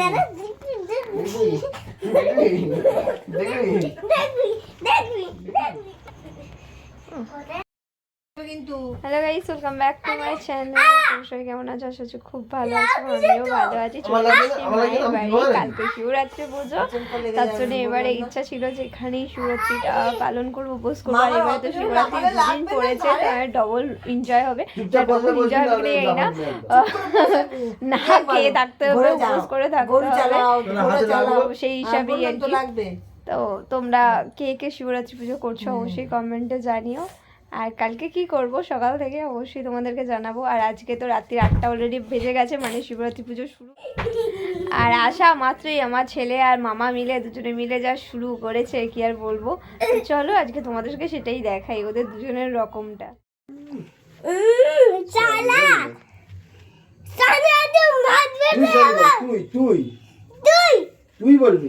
দাদা দেখবি দেখবি দেখবি দেখবি দেখবি দেখবি কিন্তু hello guys welcome back to my channel তোমরা সবাই কেমন আছো? আশা করছি খুব ভালো আছো আমিও ভালো আছি। চলে আসছি মায়ের বাড়ি কালকে শিবরাত্রি পুজো। তার জন্য এবারে ইচ্ছা ছিল যে এখানেই শিবরাত্রিটা পালন করব। উপোস করব। আর এবারে তো শিবরাত্রি দুদিন পড়েছে ডবল এনজয় হবে। ডবল এনজয় হবে তাহলে এই না। না। না খেয়ে থাকতে হবে উপোস করে থাকতে গরু হবে। চালাও তোমরা চালাও। সেই আর হিসাবেই আর তো কি। লাগবে। তো তোমরা কে কে শিবরাত্রি পুজো করছ অবশ্যই কমেন্টে জানিও। আর কালকে কি করব? সকাল থেকে অবশ্যই তোমাদেরকে জানাব। আর আজকে তো রাত্রি আটটা অলরেডি বেজে গেছে মানে শিবরাত্রি পুজো শুরু। আর আসা মাত্রই আমার ছেলে আর মামা মিলে দুজনে মিলে যা শুরু করেছে কি আর বলব? চলো আজকে তোমাদেরকে সেটাই দেখাই ওদের দুজনের রকমটা। তুই। তুই তুই। তুই! বলবি।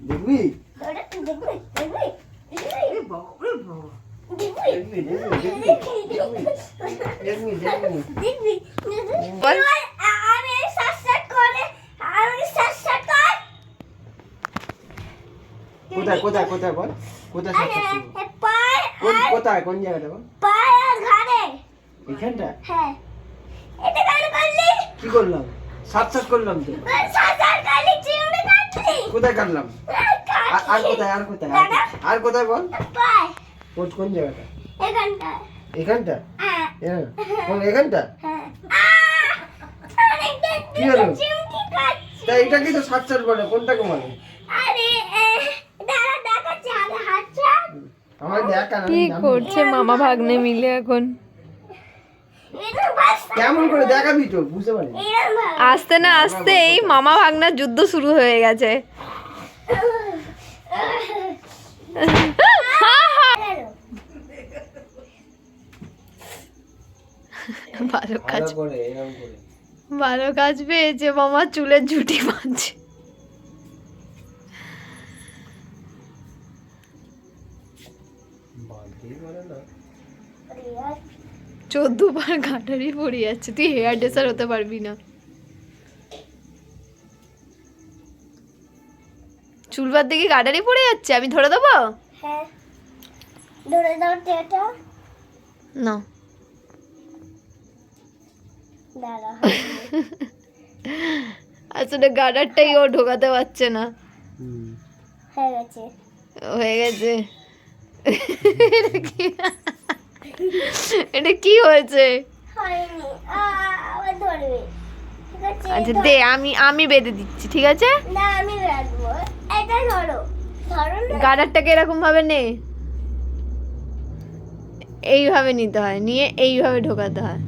দেখবি? দেখবি দেখবি। কোথায় কোথায় কোথায় বল? কোথায় কোথায় কোন জায়গাটা বল? এখানটা হ্যাঁ। এটা কেন করলি? কি করলাম? করলাম তো। কাটলাম? কোথায় আর কোথায় আর কোথায়? আর কোথায় বল? পায় কোন কোন জায়গাটা? এখানটা। এখানটা? হ্যাঁ। কোন এখানটা? হ্যাঁ। কি হলো? তা এটা কি তো করে কোনটাকে বলে আমার দেখা কি। করছে মামা ভাগ্নে মিলে এখন? কেমন করে দেখাবি তো বুঝতে পারি আসতে না আসতে এই মামা ভাগনার যুদ্ধ শুরু হয়ে গেছে। ভালো কাজ। ভালো কাজ পেয়েছে মামা চুলের ঝুটি বাঁধছে। চোদ্দ বার ঘাটারি পড়ে যাচ্ছে। তুই হেয়ার ড্রেসার হতে পারবি না। চুল বাদ দিকে গাডারি পড়ে যাচ্ছে? আমি ধরে দেবো? হ্যাঁ। ধরে দাও টেটা না। আসলে গাডারটাই ও ঢোকাতে পারছে না। হয়ে গেছে। হয়ে গেছে। এটা কি- হয়েছে? আচ্ছা দে আমি আমি বেঁধে দিচ্ছি ঠিক আছে? না আমি রাখব। এটা ধরো। ধরো গাডারটাকে এরকম ভাবে নে। এইভাবে নিতে হয়। নিয়ে এইভাবে ঢোকাতে হয়।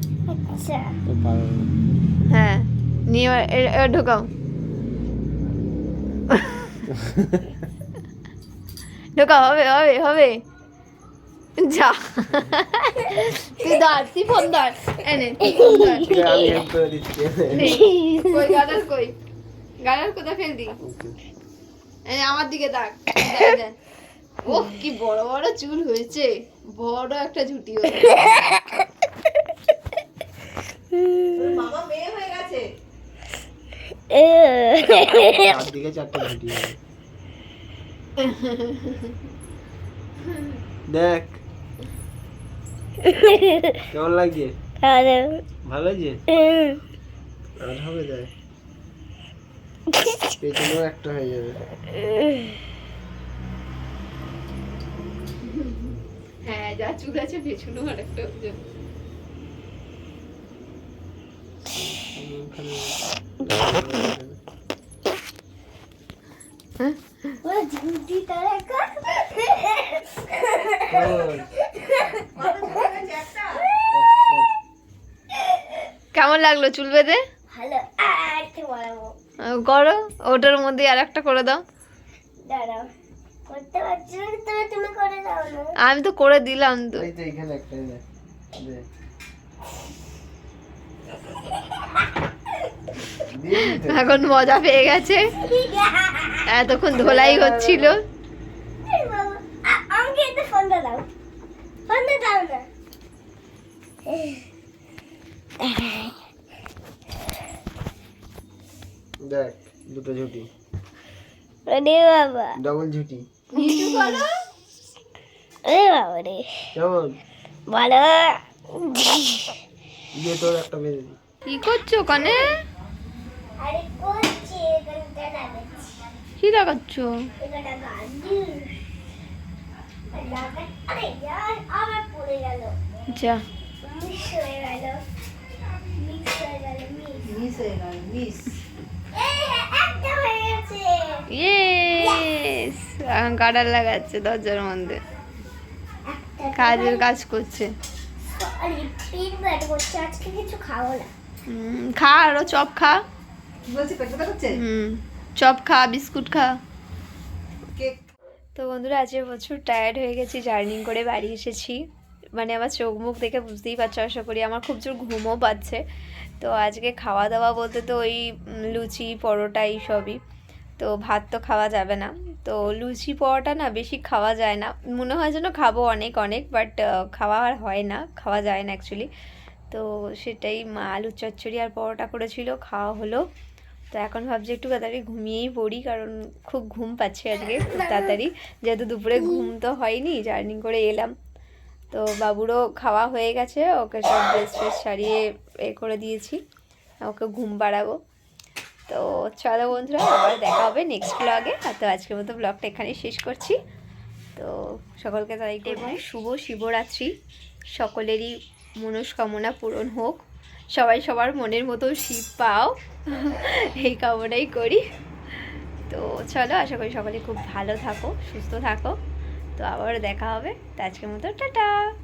আচ্ছা। হ্যাঁ নিয়ে এবার ঢোকাও। হবে হবে হবে। যা। তুই ধর তুই ফোন ধর। এনে তুই ধর। কই কোথায় ফেল দি আমার দিকে তাক দেখ, দেখ। কি বড় বড় চুল হয়েছে। বড় একটা ঝুটি হয়েছে মামা মেয়ে হয়ে গেছে চারটে ছুটি দেখ। কেমন লাগছে? ভালো। লাগছে? আর হবে দেখ পেছনেও একটা হয়ে যাবে। হ্যাঁ যা চুল আছে পেছনেও আর একটা হয়ে যাবে। কেমন লাগল চুল বেঁধে? করো ওটার মধ্যে আর একটা করে দাও। আমি তো করে দিলাম তো এই তো এখানে মজা পেয়ে গেছে। এতক্ষণ ধোলাই হচ্ছিল। দেখ দুটো ঝুটি। ওরে বাবা। ডবল ঝুটি। বাবা রে। কেমন? ভালো দিয়ে তোর একটা কি করছ কানে আরে করছি এখানটা লাগাচ্ছি কি লাগাচ্ছ যা। লাগাচ্ছে দরজার মধ্যে। কাজের কাজ করছে। আরে পিন ব্যাট করছে আজকে কিছু খাব না। হুম, খা আরও চপ খা। চপ খা বিস্কুট খা। কেক। তো বন্ধুরা আজকে প্রচুর টায়ার্ড হয়ে গেছি জার্নি করে বাড়ি এসেছি। মানে আমার চোখ মুখ দেখে বুঝতেই পারছ আশা করি আমার খুব জোর ঘুমও পাচ্ছে। তো আজকে খাওয়া দাওয়া বলতে তো ওই লুচি পরোটা এই সবই তো ভাত তো খাওয়া যাবে না। তো লুচি পরোটা না বেশি খাওয়া যায় না। মনে হয় যেন খাব অনেক অনেক বাট খাওয়া আর হয় না খাওয়া যায় না অ্যাকচুয়ালি তো সেটাই মা আলুর চচ্চড়ি আর পরোটা করেছিল খাওয়া হলো। তো এখন ভাবছি একটু তাড়াতাড়ি ঘুমিয়েই পড়ি কারণ খুব ঘুম পাচ্ছে আজকে খুব তাড়াতাড়ি। যেহেতু দুপুরে ঘুম তো হয়নি জার্নি করে এলাম। তো বাবুরও খাওয়া হয়ে গেছে ওকে সব ড্রেস ফ্রেস সারিয়ে এ করে দিয়েছি ওকে ঘুম পাড়াবো তো চলো বন্ধুরা আবার দেখা হবে নেক্সট ব্লগে আর তো আজকের মতো ব্লগটা এখানেই শেষ করছি। তো সকলকে তাই এবং শুভ শিবরাত্রি। সকলেরই মনস্কামনা পূরণ হোক। সবাই সবার মনের মতো শিব পাও। এই কামনাই করি। তো চলো, আশা করি সকলে খুব ভালো থাকো, সুস্থ থাকো। তো আবার দেখা হবে। তো আজকের মতো, টাটা!